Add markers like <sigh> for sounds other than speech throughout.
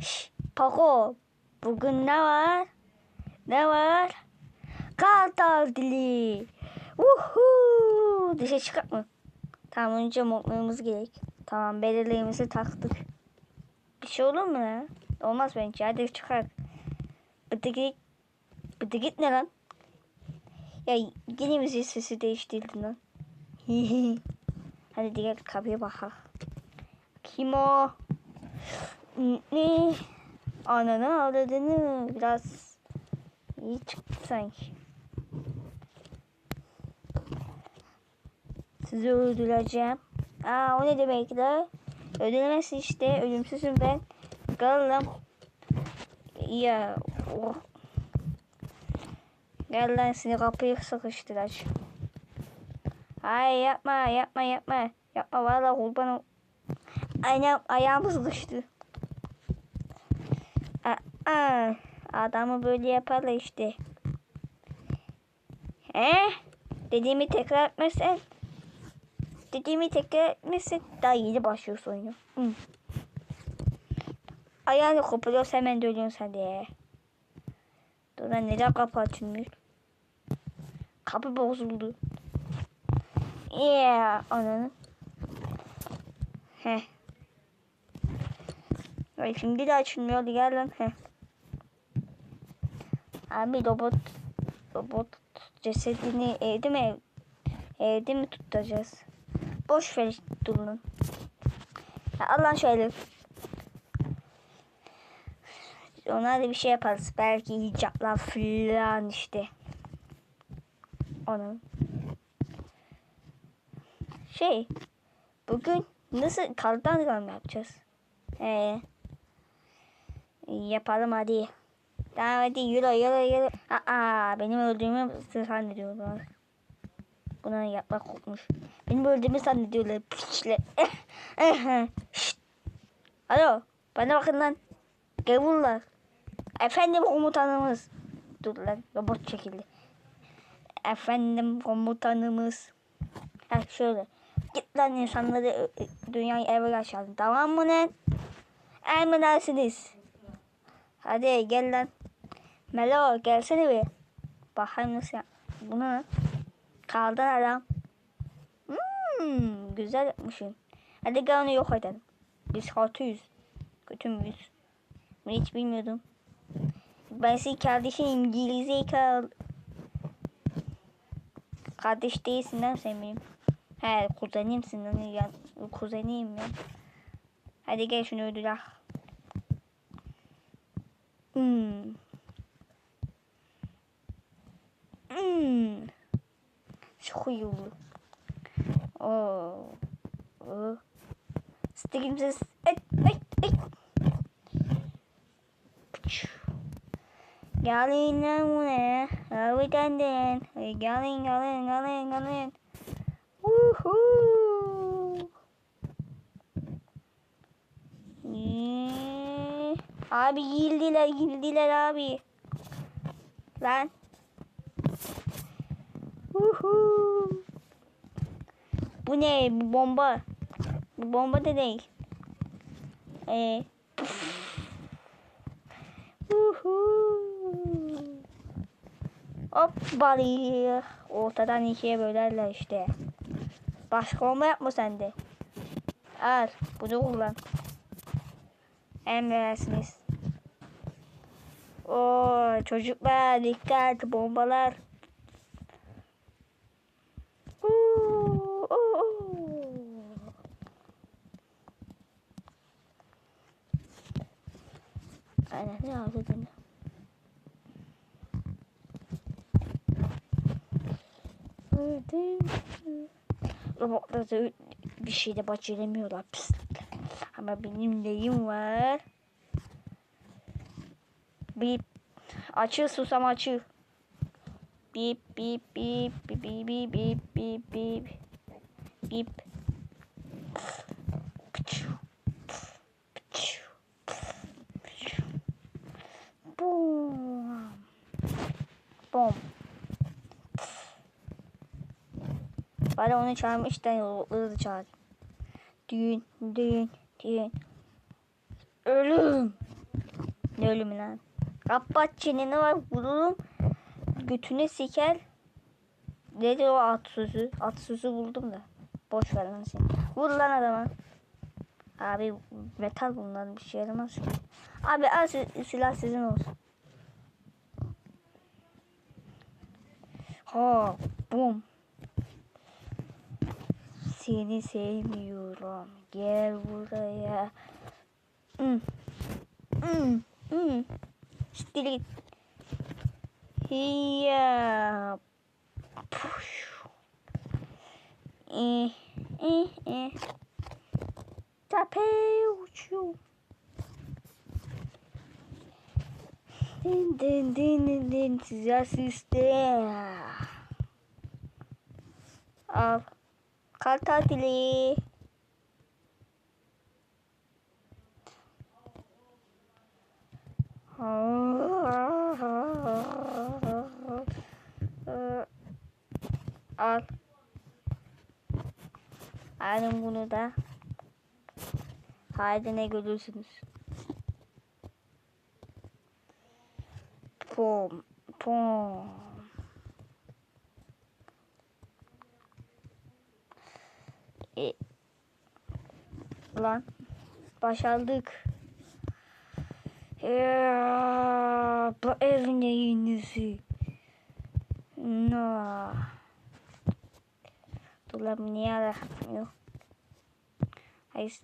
Şş, Paco. Bugün ne var? Ne var? Kartal dili. Uhu. Dışarı çıkart mı? Tamam önce montlarımız gerek. Tamam belirlerimizi taktık. Bir şey olur mu ya? Olmaz bence. Hadi çıkar. Bıdı git. Bıdı git ne lan? Ya yine müziği sesi değiştirdin lan. <laughs> Hadi diğer kapıya bakalım. Kim o? Ananı avradını biraz iyi çıktı sanki. Sizi öldüreceğim. Aa o ne demek la? Öldüremezsin işte. Ölümsüzüm ben. Gel lan. Ya. Oh. Gel lan seni kapıyı sıkıştıracağım. Ay yapma yapma yapma. Yapma valla kurban ol. Ayağım, ayağım sıkıştı. Aa, adamı böyle yaparlar işte. He? Dediğimi tekrar etmezsen Dediğimi tekrar etmezsen daha yeni başlıyorsun oyunu. Hı. Ayağını koparıyorsa hemen dönüyorsun hadi. Dur lan neden kapı açılmıyor? Kapı bozuldu. Yeah, ananı. Heh. Şimdi de açılmıyor. Hadi gel lan. Heh. Abi robot robot cesedini evde mi evde mi tutacağız? Boş ver durun. Allah şöyle. Ona da bir şey yaparız. Belki icatlar falan işte. Onun. Şey. Bugün nasıl kardan adam yapacağız? Ee, yapalım hadi. Tamam hadi yürü yürü yürü. Aa, benim öldüğümü zannediyorlar. Buna yapmak kokmuş. Benim öldüğümü zannediyorlar. Piçle. <laughs> Alo. Bana bakın lan. Gavurlar. Efendim komutanımız. Dur lan robot çekildi. Efendim komutanımız. Ha şöyle. Git lan insanları dünyayı eve açalım. Tamam mı lan? Emredersiniz. Hadi gel lan. Melo gelsene bir. Bakayım nasıl yap. Bu ne? Kaldın adam. Hmm, güzel yapmışsın. Hadi gel onu yok edelim. Biz kötüyüz. Kötü müyüz? Ben hiç bilmiyordum. Ben senin kardeşim gerizekalı. Kardeş değilsin lan sen benim. He kuzenimsin lan ya. Kuzeniyim ya. Hadi gel şunu öldürelim. Hmm. Hmm. Çok iyi oldu. Oo. Oo. Stikimsiz. Et, et, et. Gelin lan bu ne? Abi denden. Gelin gelin gelin gelin. Ee, Abi girdiler girdiler abi. Lan. Woohoo. Bu ne? Bu bomba. Bu bomba da değil. Ee. Hop bali. Ortadan ikiye bölerler işte. Başka olma yapma sende. Al bunu kullan. Emredersiniz. Oo çocuklar dikkat bombalar. önemli olduğunu. Robotlar bir şey de beceremiyorlar pislik. Ama benim neyim var? Bip. Açıl susam açıl. Bip bip bip bip bip bip bip bip. Bip. Bum. Bom. Bari onu çağırmış da yolları da çağır. Düğün, düğün, düğün. Ölüm. Ne ölümü lan? Kapat çeneni var vururum. Götüne siker. Dedi o at sözü. At sözü buldum da. Boş ver lan seni. Vur lan adama. Abi metal bunlar bir şey yaramaz ki. Abi al si- silah sizin olsun. Ha bum. Seni sevmiyorum. Gel buraya. Hmm. Hmm. Hmm. Git. Hiya. Puş. Eh, eh, eh. Tepeye uçuyor. Din din din din size sistem. Al. Kar tatili. Al. Alın bunu da. Haydi ne görürsünüz. Pom. Pom. E, lan. Başardık. Ya, bu ev neyin nesi? No. Dolap niye aramıyor? Hayır.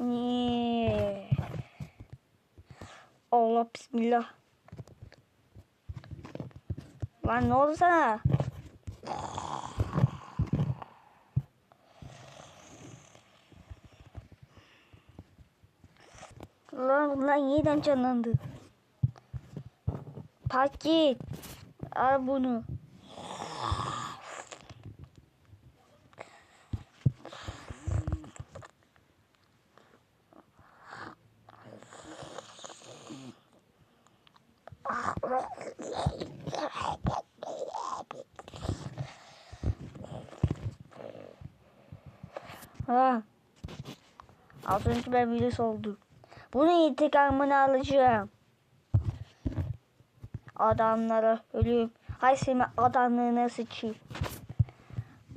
Niye? Allah bismillah. Lan ne oldu sana? Lan lan yeniden canlandı. Paket. Al bunu. Ha. Önce ben virüs oldu. Bunun intikamını alacağım. Adamlara ölüm. Hay senin adamlığına sıçayım.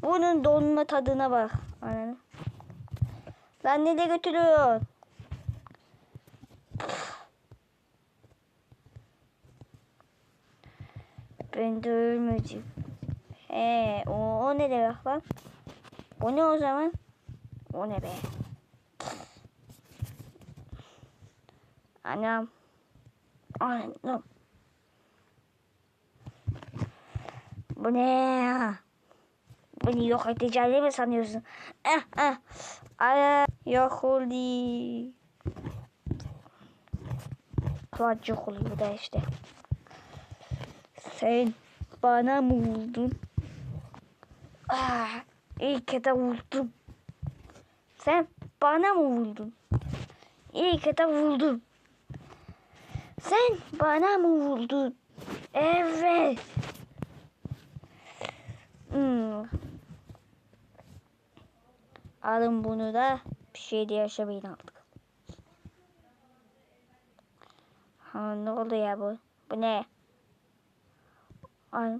Bunun donma tadına bak. Ananı. Lan ne de götürüyorsun? Ben de ölmedim. He, o, o ne demek lan? O ne o zaman? O ne be? Anam. Anam. Bu ne? Beni yok edeceğini mi sanıyorsun? Eh eh. Ay yok oldu. Kulacık oluyor bu da işte. Sen bana mı vurdun? Ah, iyi ki de vurdum. Sen bana mı vurdun? İyi ki de vurdum. Sen bana mı vurdun? Evet. Hmm. Alın bunu da bir şey de yaşamayın artık. Ha ne oldu ya bu? Bu ne? Ay.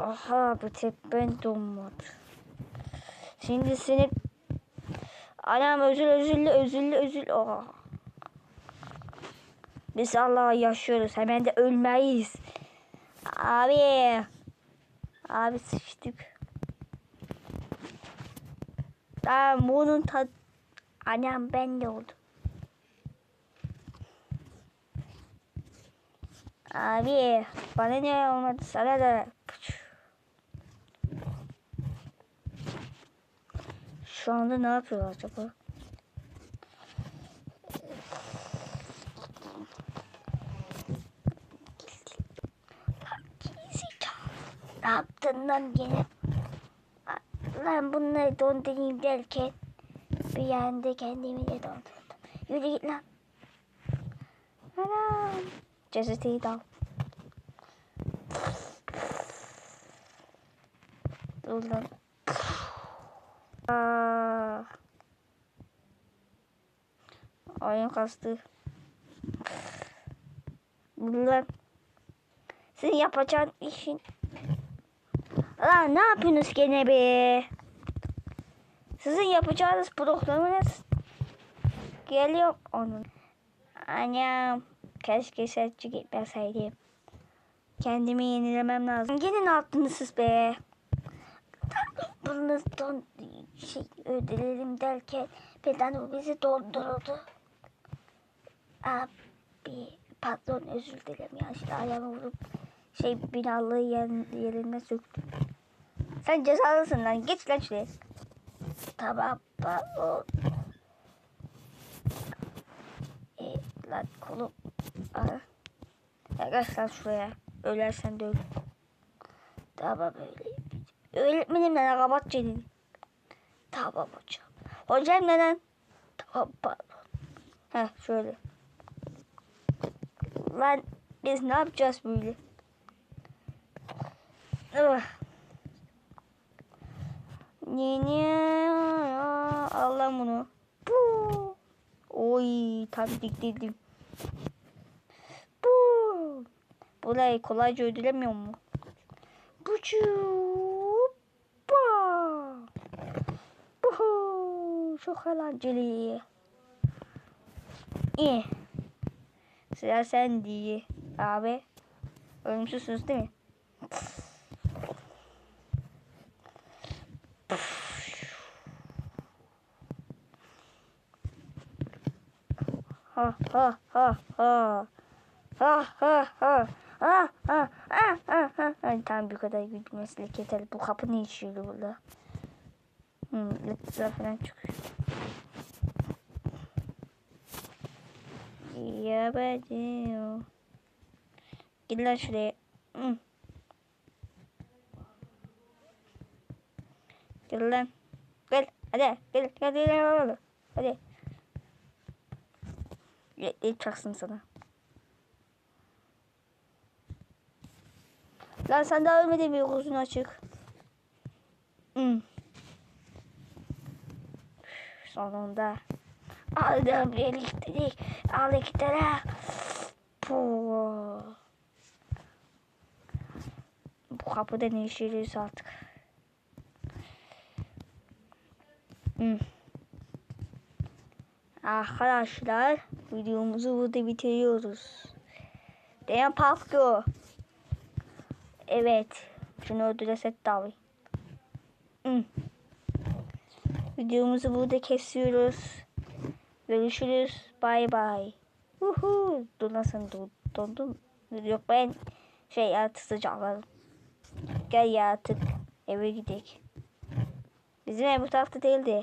Aha bu tek donmadı. Şimdi seni Anam özür özürlü özürlü özürlü. Oh. Biz Allah'a yaşıyoruz. Hemen de ölmeyiz. Abi. Abi sıçtık. Tamam bunun tad... Anam ben de oldum. Abi bana ne olmadı sana da. Şu anda ne yapıyor acaba? Ne yaptın lan gene? Lan bunları dondurayım derken bir anda kendimi de dondurdum. Yürü git lan. Anam. Cezeti dal. Dur lan. Aa, Oyun kastı. Lan. Sizin yapacağın işin. Lan ne yapıyorsunuz gene be? Sizin yapacağınız programınız geliyor onun. Annem keşke sesçi gitmeseydim. Kendimi yenilemem lazım. Gene ne yaptınız siz be? Bununuzdan şey ödelerim derken birden o bizi dondurdu. Abi patron özür dilerim ya işte ayağımı vurup şey binalığı yer, yerine söktüm. Sen cezalısın lan geç lan şuraya. Tamam patron. E, lan kolum. Aha. Ya kaç lan şuraya. Ölersen de öl. Tamam öyle. Öğretmenim neden kapat çeneni. Tamam hocam. Hocam neden? Tamam pardon. Heh şöyle. Lan biz ne yapacağız böyle? Ah. Yeni al lan bunu. Bu. Oy tam diktirdim. Bu. Burayı kolayca ödülemiyor mu? Bucu. Ba. Buhu. Çok eğlenceli. İyi. Sıra sen diye. Abi. Ölümsüzsünüz değil mi? Ha ha ha ha. Ha ha ha. Ha ha ha ha ha. Ay, tamam bu kadar gülmesine yeter. Bu kapı ne işiyordu burada? Hmm, yıldızlar falan çıkıyor. Ya bacım. Gel lan şuraya. Hmm. Gel lan. Gel. Hadi. Gel. Gel. Gel. Hadi. Yetleyip çaksın sana. Lan sen daha ölmedin mi gözün açık? Hmm. Sonunda. Aldım elektrik. Al elektrik. Puh. Bu kapıda ne işliyoruz artık. Hmm. Arkadaşlar videomuzu burada bitiriyoruz. Deyan Pafko. Evet. Şunu ödüle set davi. Hmm. Videomuzu burada kesiyoruz. Görüşürüz. Bay bay. Uhu. Dur nasıl dondum? Yok ben şey artık sıcakladım. Gel ya artık eve gidelim. Bizim ev bu tarafta değildi.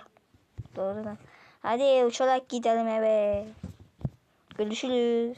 Doğru lan. Hadi uçarak gidelim eve. Görüşürüz.